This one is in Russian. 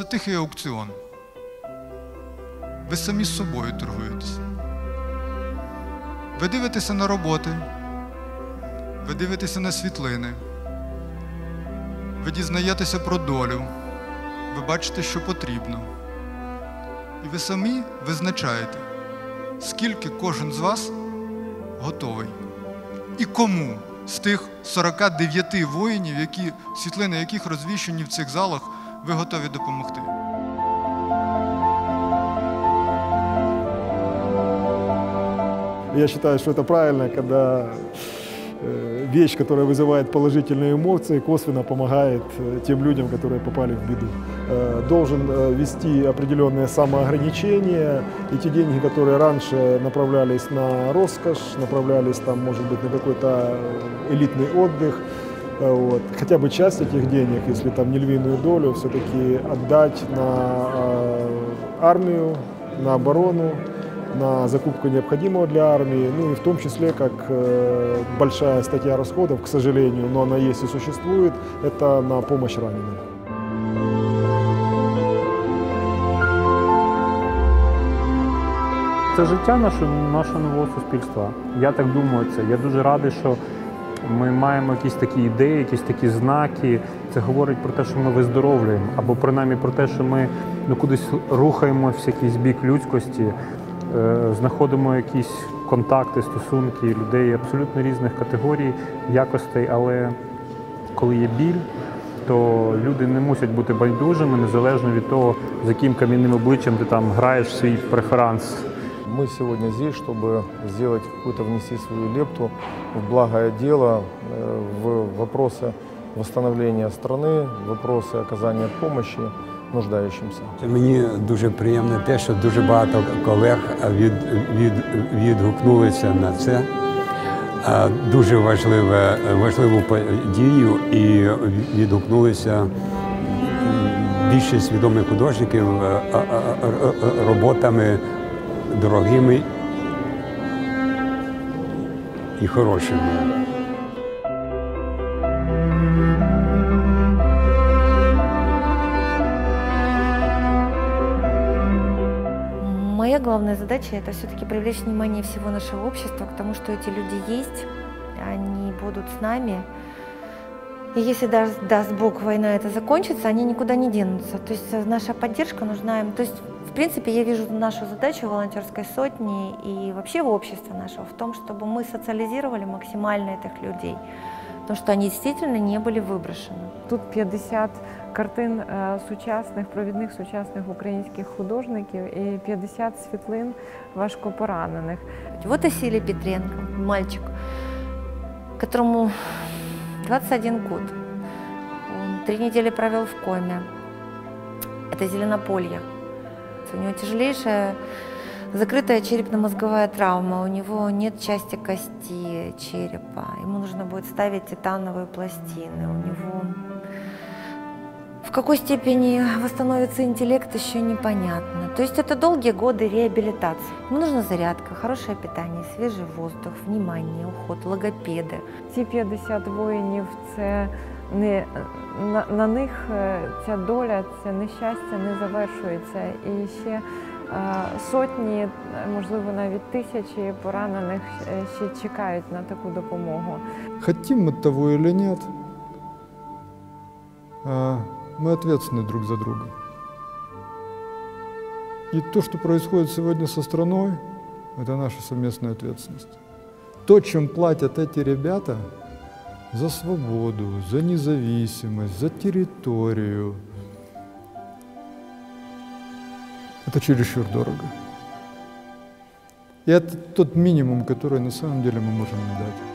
Це тихий аукціон. Ви самі з собою торгуєтеся. Ви дивитеся на роботи, ви дивитеся на світлини, ви дізнаєтеся про долю, ви бачите, що потрібно. І ви самі визначаєте, скільки кожен з вас готовий. І кому з тих 49 воїнів, які, світлини яких розвіщені в цих залах, ви готові допомогти. Я считаю, что это правильно, когда э, вещь, которая вызывает положительные эмоции, косвенно помогает э, тем людям, которые попали в беду. Э, Должен вести определенные самоограничения, и те деньги, которые раньше направлялись на роскошь, направлялись там, может быть, на какой-то элитный отдых, вот. Хотя бы часть этих денег, если там не львиную долю, все-таки отдать на э, армию, на оборону, на закупку необходимого для армии, ну и в том числе, как э, большая статья расходов, к сожалению, но она есть и существует, это на помощь раненым. Це життя нашого, нашого нового суспільства. Я так думаю, це. Я дуже радий, що ми маємо якісь такі ідеї, якісь такі знаки. Це говорить про те, що ми виздоровлюємо, або принаймні про те, що ми ну, кудись рухаємося в якийсь бік людськості, е, знаходимо якісь контакти, стосунки людей абсолютно різних категорій, якостей, але коли є біль, то люди не мусять бути байдужими, незалежно від того, з яким кам'яним обличчям ти там граєш свій преферанс. Мы сегодня здесь, чтобы сделать какую-то, внести свою лепту в благое дело, э, в вопросы восстановления страны, в вопросы оказания помощи нуждающимся. Мені дуже приємно те, що дуже багато колег від, від, відгукнулися на це. А, Дуже важливе, важливу подію і відгукнулися м, більшість відомих художників е, а, а, р- роботами дорогими і хорошими. Моя главная задача это все-таки привлечь внимание всего нашего общества к тому, что эти люди есть, они будут с нами. И если даст, даст Бог, война это закончится, они никуда не денутся. То есть наша поддержка нужна им. То есть, в принципе, я вижу нашу задачу волонтерской сотни и вообще общества нашего в том, чтобы мы социализировали максимально этих людей. Потому что они действительно не были выброшены. Тут 50 картин е, сучасних, провідних сучасних українських художників і 50 світлин важкопоранених. Вот Василий Петренко, мальчик, которому 21 год. Он три недели провел в коме. Это Зеленополье. У него тяжелейшая закрытая черепно-мозговая травма. У него нет части кости черепа. Ему нужно будет ставить титановые пластины. У него в какой степени восстановится интеллект, еще непонятно. То есть это долгие годы реабилитации. Ему нужна зарядка, хорошее питание, свежий воздух, внимание, уход, логопеды. Ці 50 воїнів це не на, на них е, ця доля, це нещастя не завершується. І ще е, сотні, е, можливо, навіть тисячі поранених е, ще чекають на таку допомогу. Хотим мы того или нет, а, мы ответственны друг за друга. И то, что происходит сегодня со страной, это наша совместная ответственность. То, чем платят эти ребята за свободу, за независимость, за территорию, это чересчур дорого. И это тот минимум, который на самом деле мы можем дать.